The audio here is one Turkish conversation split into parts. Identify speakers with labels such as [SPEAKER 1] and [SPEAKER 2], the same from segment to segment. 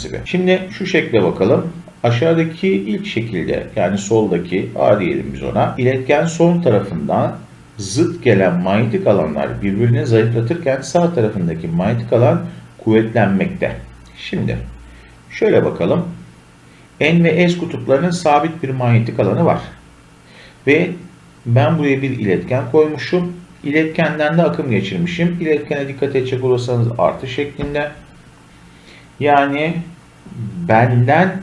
[SPEAKER 1] prensibi. Şimdi şu şekle bakalım. Aşağıdaki ilk şekilde yani soldaki A diyelim biz ona. İletken son tarafından zıt gelen manyetik alanlar birbirini zayıflatırken sağ tarafındaki manyetik alan kuvvetlenmekte. Şimdi şöyle bakalım. N ve S kutuplarının sabit bir manyetik alanı var. Ve ben buraya bir iletken koymuşum. İletkenden de akım geçirmişim. İletkene dikkat edecek olursanız artı şeklinde. Yani benden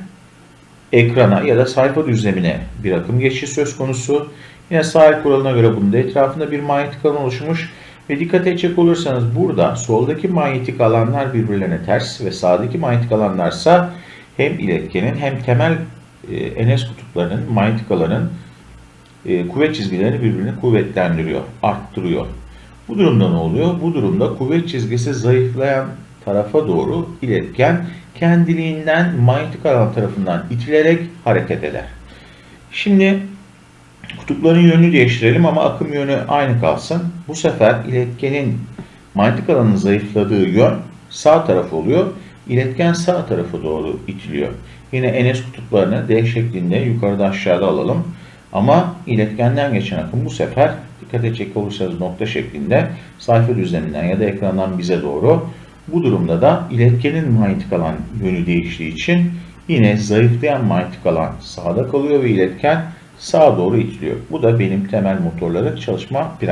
[SPEAKER 1] ekrana ya da sayfa düzlemine bir akım geçişi söz konusu. Yine sahil kuralına göre bunun da etrafında bir manyetik alan oluşmuş. Ve dikkat edecek olursanız burada soldaki manyetik alanlar birbirlerine ters ve sağdaki manyetik alanlarsa hem iletkenin hem temel e, kutuplarının manyetik alanın e, kuvvet çizgilerini birbirini kuvvetlendiriyor, arttırıyor. Bu durumda ne oluyor? Bu durumda kuvvet çizgisi zayıflayan tarafa doğru iletken kendiliğinden manyetik alan tarafından itilerek hareket eder. Şimdi kutupların yönünü değiştirelim ama akım yönü aynı kalsın. Bu sefer iletkenin manyetik alanın zayıfladığı yön sağ taraf oluyor. İletken sağ tarafa doğru itiliyor. Yine NS kutuplarını D şeklinde yukarıda aşağıda alalım. Ama iletkenden geçen akım bu sefer dikkat edecek olursanız nokta şeklinde sayfa düzleminden ya da ekrandan bize doğru. Bu durumda da iletkenin manyetik alan yönü değiştiği için yine zayıflayan manyetik alan sağda kalıyor ve iletken sağa doğru itiliyor. Bu da benim temel motorların çalışma prensibim.